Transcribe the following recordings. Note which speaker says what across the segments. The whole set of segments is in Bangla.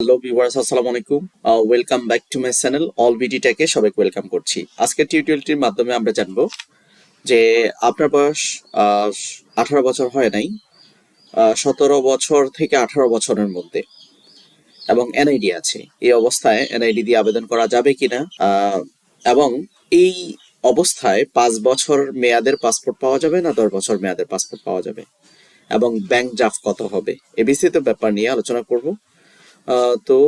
Speaker 1: হ্যালো ভিউয়ার্স আসসালামু আলাইকুম। Welcome back to my channel all BD টেকে সবাইকে ওয়েলকাম করছি। আজকের টিউটোরিয়ালটির মাধ্যমে আমরা জানব যে আপনার বয়স আঠারো বছর হয় নাই সতেরো বছর থেকে আঠারো বছরের মধ্যে, এবং এনআইডি আছে। এই অবস্থায় এনআইডি দিয়ে আবেদন করা যাবে কিনা এবং এই অবস্থায় পাঁচ বছর মেয়াদের পাসপোর্ট পাওয়া যাবে না দশ বছর মেয়াদের পাসপোর্ট পাওয়া যাবে, এবং ব্যাংক ড্রাফট কত হবে, এ বিস্তৃত ব্যাপার নিয়ে আলোচনা করব। তো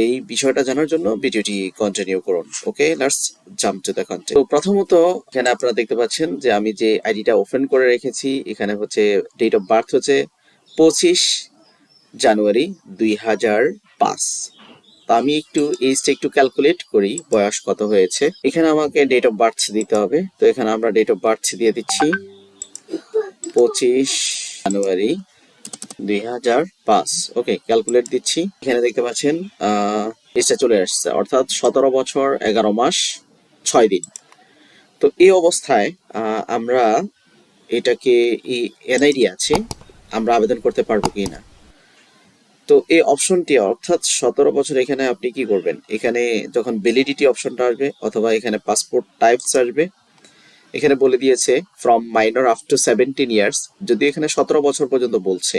Speaker 1: এই বিষয়টা জানার জন্য ভিডিওটি কন্টিনিউ করুন okay let's jump to the content তো প্রথমত, এখানে আপনারা দেখতে পাচ্ছেন যে আমি যে আইডিটা ওপেন করে রেখেছি, এখানে হচ্ছে ডেট অফ বার্থ হচ্ছে পঁচিশ জানুয়ারি দুই হাজার পাঁচ। তো আমি একটু এইজটা একটু ক্যালকুলেট করি, বয়স কত হয়েছে। এখানে আমাকে ডেট অফ বার্থ দিতে হবে। তো এখানে আমরা ডেট অফ বার্থ দিয়ে দিচ্ছি পঁচিশ জানুয়ারি দুই হাজার পাঁচ। ওকে ক্যালকুলেট দিচ্ছি। এখানে দেখতে পাচ্ছেন এসে চলে আসছে। অর্থাৎ সতেরো বছর, এগারো মাস, ছয় দিন। তো এই অবস্থায় আমরা এটাকে এনআইডি আছে, আমরা আবেদন করতে পারব কি না তো এই অপশনটি অর্থাৎ সতেরো বছর, এখানে আপনি কি করবেন? এখানে যখন ভ্যালিডিটি অপশনটা আসবে, অথবা এখানে পাসপোর্ট টাইপস আসবে, এখানে বলে দিয়েছে from minor up to seventeen years যদি এখানে সতেরো বছর পর্যন্ত বলছে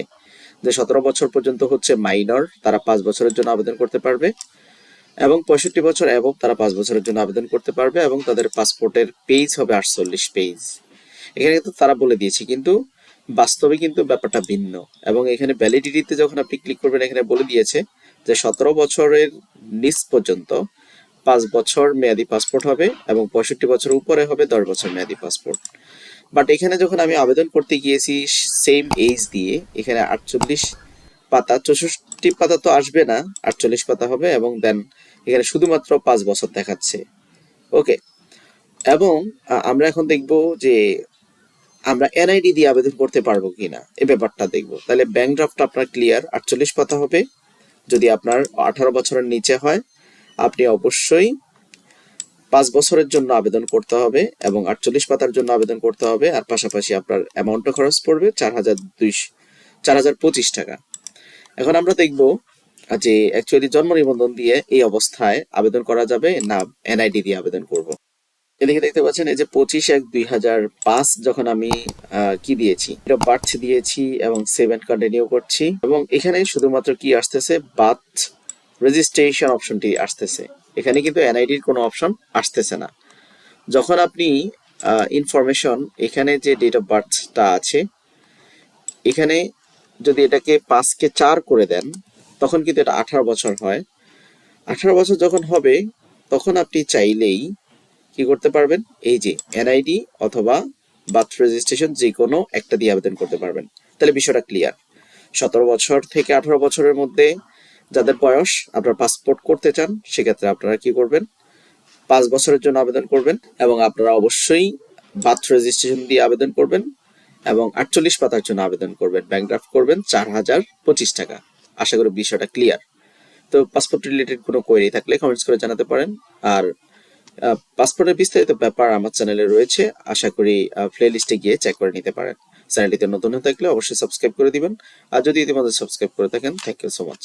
Speaker 1: যে সতেরো বছর পর্যন্ত হচ্ছে মাইনর, তারা পাঁচ বছরের জন্য আবেদন করতে পারবে। এবং পঁয়ষট্টি বছর এবং তারা পাঁচ বছরের জন্য আবেদন করতে পারবে এবং তাদের পাসপোর্টের পেজ হবে আটচল্লিশ পেজ এখানে কিন্তু তারা বলে দিয়েছে, কিন্তু বাস্তবে কিন্তু ব্যাপারটা ভিন্ন। এবং এখানে ভ্যালিডিটিতে যখন আপনি ক্লিক করবেন, এখানে বলে দিয়েছে যে সতেরো বছরের নিচ পর্যন্ত পাঁচ বছর মেয়াদি পাসপোর্ট হবে এবং পঁয়ষট্টি বছর উপরে হবে দশ বছর মেয়াদি পাসপোর্ট বাট এখানে যখন আমি আবেদন করতে গিয়েছি সেম এজ দিয়ে, এখানে আটচল্লিশ পাতা, চৌষট্টি পাতা তো আসবে না, আটচল্লিশ পাতা হবে এবং দেন এখানে শুধুমাত্র পাঁচ বছর দেখাচ্ছে। ওকে এবং আমরা এখন দেখব যে আমরা এনআইডি দিয়ে আবেদন করতে পারব কিনা এ ব্যাপারটা দেখব। তাহলে ব্যাংক ড্রাফট আপনার ক্লিয়ার আটচল্লিশ পাতা হবে। যদি আপনার আঠারো বছরের নিচে হয়, আপনি অবশ্যই পাঁচ বছরের জন্য আবেদন করতে হবে এবং আটচল্লিশ পাতার জন্য আবেদন করতে হবে। আর পাশাপাশি আপনার অ্যামাউন্টটা খরচ পড়বে চার হাজার দুইশ, চার হাজার পঁচিশ টাকা। এখন আমরা দেখব যে অ্যাকচুয়ালি জন্ম নিবন্ধন দিয়ে এই অবস্থায় আবেদন করা যাবে না এনআইডি দিয়ে আবেদন করব। এদিকে দেখতে পাচ্ছেন এই যে পঁচিশ এক দুই হাজার পাঁচ যখন আমি কি দিয়েছি এটা বার্থ দিয়েছি এবং সেভেন কন্টিনিউ করছি এবং এখানে শুধুমাত্র কি আসতেছে? বার্থ রেজিস্ট্রেশন অপশনটি আসতেছে। এখানে কিন্তু এনআইডির কোনো অপশন আসতেছে না। যখন আপনি ইনফরমেশন এখানে যে ডেট অফ বার্থটা আছে, এখানে যদি এটাকে পাঁচকে চার করে দেন, তখন কিন্তু এটা আঠারো বছর হয়। আঠারো বছর যখন হবে, তখন আপনি চাইলেই কি করতে পারবেন? এই যে এনআইডি অথবা বার্থ রেজিস্ট্রেশন যে কোনো একটা দিয়ে আবেদন করতে পারবেন। তাহলে বিষয়টা ক্লিয়ার সতেরো বছর থেকে আঠারো বছরের মধ্যে যাদের বয়স আপনার পাসপোর্ট করতে চান, সেক্ষেত্রে আপনারা কি করবেন? পাঁচ বছরের জন্য আবেদন করবেন এবং আপনারা অবশ্যই বার্থ রেজিস্ট্রেশন দিয়ে আবেদন করবেন এবং আটচল্লিশ পাতার জন্য আবেদন করবেন। ব্যাংক ড্রাফট করবেন, চার হাজার পঁচিশ টাকা। আশা করি বিষয়টা ক্লিয়ার তো পাসপোর্ট রিলেটেড কোনো কোয়েরি থাকলে কমেন্টস করে জানাতে পারেন। আর পাসপোর্টের বিস্তারিত ব্যাপার আমার চ্যানেলে রয়েছে। আশা করি প্লে লিস্টে গিয়ে চেক করে নিতে পারেন। চ্যানেলটিতে নতুন হয়ে থাকলে অবশ্যই সাবস্ক্রাইব করে দিবেন। আর যদি ইতিমধ্যে সাবস্ক্রাইব করে থাকেন থ্যাংক ইউ সো মাচ